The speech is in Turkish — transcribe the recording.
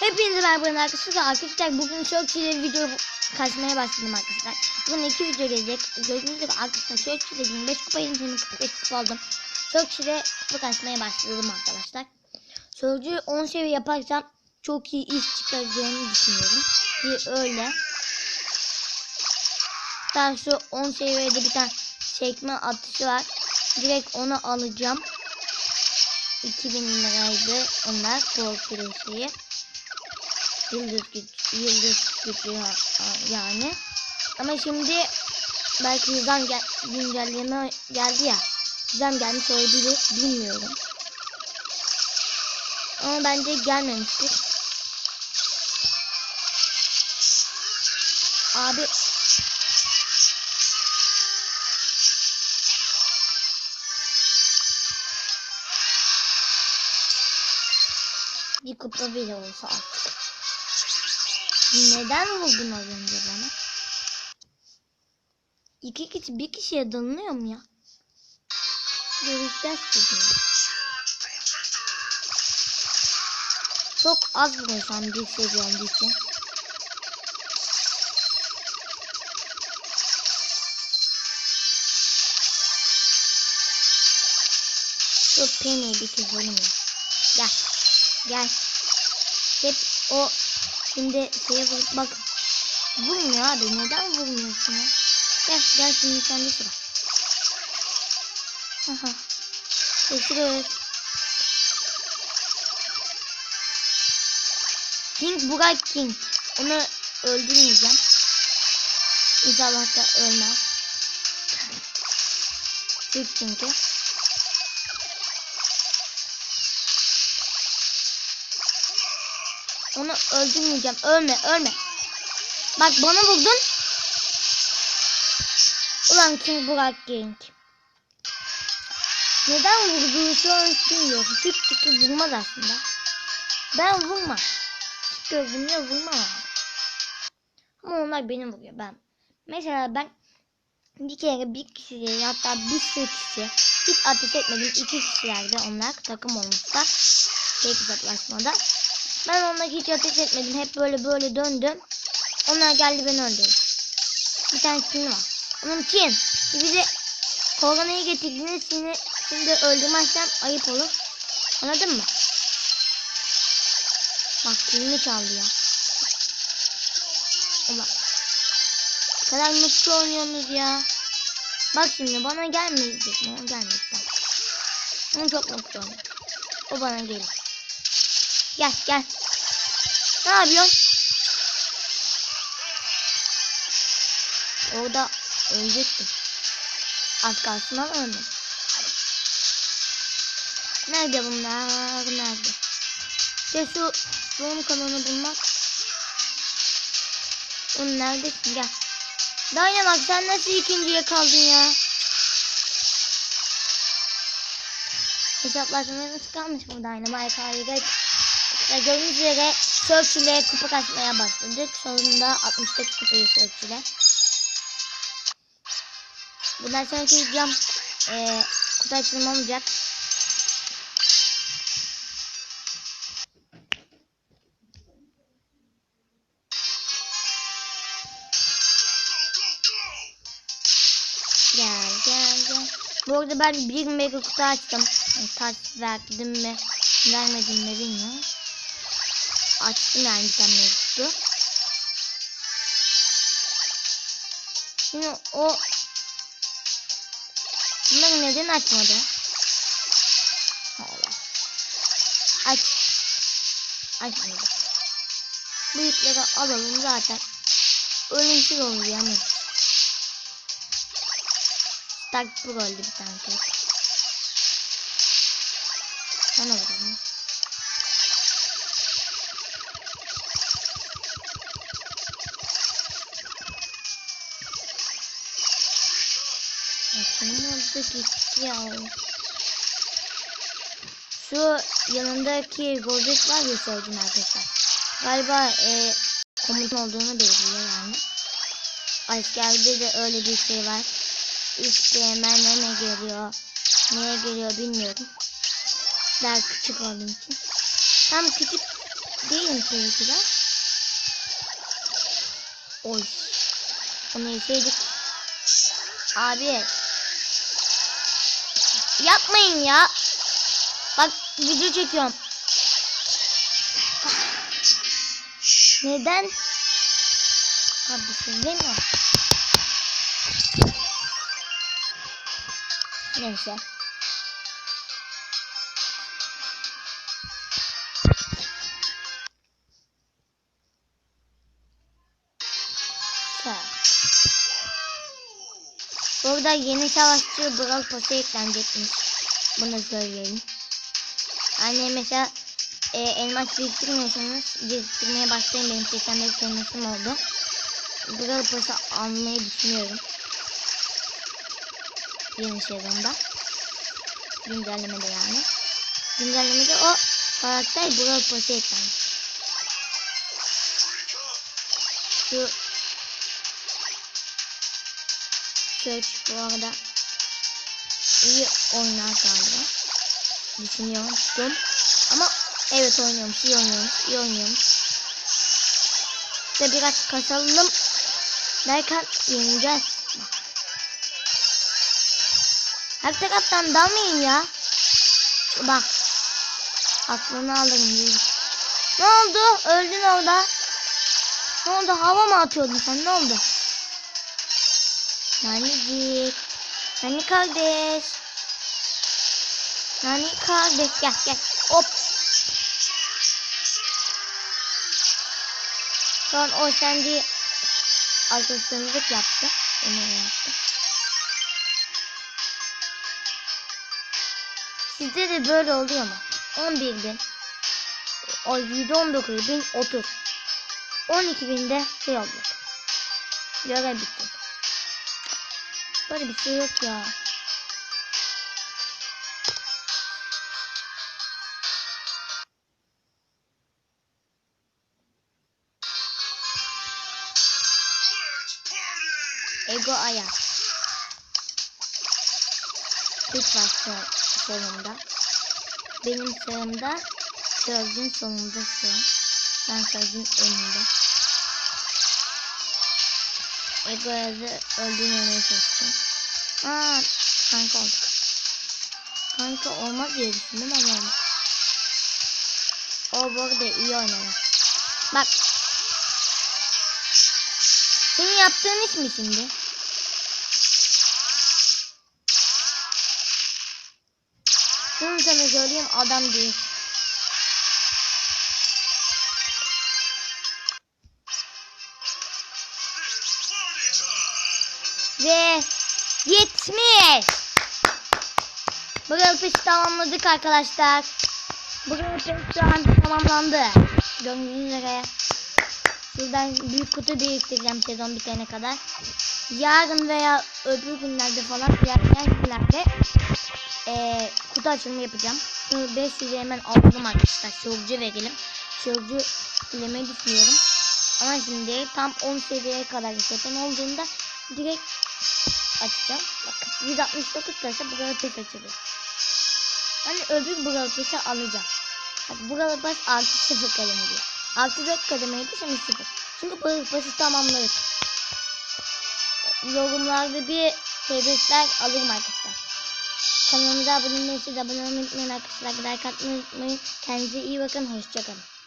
Hepinize merhaba arkadaşlar. Arkadaşlar bugün çok çile video kasmaya başladım arkadaşlar. Bugün iki video gelecek. Gördüğünüz gibi arkadaşlar çile 25 kupa 20 45 kupa aldım. Çok çile kupa kasmaya başladım arkadaşlar. Sözcüğü 10 seviye yaparsam çok iyi iş çıkaracağını düşünüyorum. Ki öyle. Daha şu 10 seviyede bir tane çekme atışı var. Direkt onu alacağım. 2000 liraydı onlar korku şeyi. Yıldız güç, yıldız gücü yani. Ama şimdi belki zam gel güncelleme geldi ya. Zam gelmiş olabilir bilmiyorum. Ama bence gelmemiştir. Abi bir kupa bile olsa artık. Neden vurdun az önce bana? İki kişi bir kişiye dalınıyor mu ya? Göreceğiz bugün. Çok az vuruyorsam bir seviyorum için. Şu peneyi bir keselim ya. Gel. Gel. Hep o şimdi şeye vurup bak. Vurmuyor abi. Neden vurmuyorsun ya? Gel gel şimdi sende sıra. Aha. Görüşürüz. King Burak King. Onu öldürmeyeceğim. İnşallah da ölmez. Türk çünkü. Onu öldürmeyeceğim. Ölme, ölme. Bak bana vurdun. Ulan King Burak King. Neden vurduğunu şu an bilmiyorum. Tık tık vurmaz aslında. Ben vurma. Vurmam abi. Ama onlar beni vuruyor ben. Mesela ben bir kere bir kişiye hatta bir sürü kişi hiç ateş etmedim. iki kişilerdi onlar takım olmuşlar. Tek hesaplaşmada. Ben onlara hiç ateş etmedim. Hep böyle böyle döndüm. Onlar geldi beni öldürdü. Bir tane Çin var. Onun Çin. Bir de koronayı getirdiniz. Şimdi, şimdi öldürmezsem ayıp olur. Anladın mı? Bak kilimi çaldı ya. Ne kadar mutlu oynuyorsunuz ya. Bak şimdi bana gelmeyecek mi? Gelmeyecek. Onu çok mutlu oynuyor. O bana gelir. Gel gel. Ne yapıyorsun? Orada ölecektim. Az kalsın ama ölmedim. Nerede bunlar? Nerede? İşte şu doğum kanalını bulmak. Oğlum neredesin? Gel. Dynamax sen nasıl ikinciye kaldın ya? Hesaplaşmalarımız kalmış bu Dynamax harika. Ve gördüğünüz üzere Search ile kupa kasmaya başladık. Sonunda 64 kupayı Search ile. Bundan sonraki videom e, kutu açılımı olacak. Gel gel gel. Bu arada ben bir mega kutu açtım. Yani taş verdim mi vermedim mi bilmiyorum. Açtım yani mega kutu. Şimdi o Bunları neden açmadı? Allah. Aç. Açmadı. Bu yükleri alalım zaten. Ölümsüz yalnız. Tak bu öldü bir tane tek. Sana vuralım. Bakayım orada gitti ya. Şu yanındaki Gordek var ya sözcüğün arkadaşlar. Galiba e, komutan olduğunu belirliyor yani. Askerde de öyle bir şey var. İsteyemene ne geliyor? Neye geliyor bilmiyorum. Daha küçük olduğum için. Tam küçük değilim tabii ki de. Oy. Onu yeseydik. Abi. Yapmayın ya. Bak video çekiyorum. Neden? Abi siz değil mi? Neyse. Burada yeni savaşçı Brawl Pass'a eklenecekmiş. Bunu söyleyelim. Hani mesela e, elmas biriktirmiyorsanız biriktirmeye başlayın. Benim 85 elmasım oldu. Brawl Pass'ı almayı düşünüyorum. Yeni sezonda. Güncellemede yani. Güncellemede o karakter Brawl Pass'a eklenmiş. Şu Search bu arada iyi oynar galiba. Düşünüyorum. Ama evet oynuyormuş, iyi oynuyormuş, iyi oynuyormuş. İşte biraz kasalım derken yeneceğiz. Her taraftan dalmayın ya. Bak. Aklını alırım. yürü. Ne oldu? Öldün orada. Ne oldu? Hava mı atıyordun sen? Ne oldu? Nanicik. Nani kardeş. Nani kardeş. Gel gel. Hop. An o sende arkadaşlarımızlık yaptı. Onu yaptı. Sizde de böyle oluyor mu? 11 bin. O 119 bin 30. 12 binde şey oldu. Görev bitti. Böyle bir şey yok ya. Ego ayak. Hiç var sol- solumda. Benim sağımda sözün sonunda şu. Ben sözün önünde. Ego yazı öldürmemeye çalışacağım. Aa, kanka olduk. Kanka olmaz diye düşündüm ama olmadı. O bu arada iyi oynadı. Bak. Senin yaptığın iş mi şimdi? Şunu sana söyleyeyim adam değil. Ve 70. Bu Galapagos'u tamamladık arkadaşlar. Bu Galapagos şu an tamamlandı. Gördüğünüz üzere. Şuradan büyük kutu biriktireceğim sezon bitene kadar. Yarın veya öbür günlerde falan ilerleyen günlerde eee kutu açılımı yapacağım. Bunu 500 hemen aldım arkadaşlar. Şovcu verelim. Şovcu ilemeyi düşünüyorum. Ama şimdi tam 10 seviyeye kadar zaten olduğunda direkt açacağım. Bakın 169 taşa Brawl Pass açılıyor. Hani öbür Brawl Pass'ı alacağım. Bak Brawl Pass artı 0 kademe diyor. Artı 4 kademeydi şimdi 0. Çünkü Brawl Pass'ı tamamladık. Yorumlarda bir tebrikler alırım arkadaşlar. Kanalımıza abone değilseniz abone olmayı unutmayın arkadaşlar. Like atmayı unutmayın. Kendinize iyi bakın. Hoşçakalın.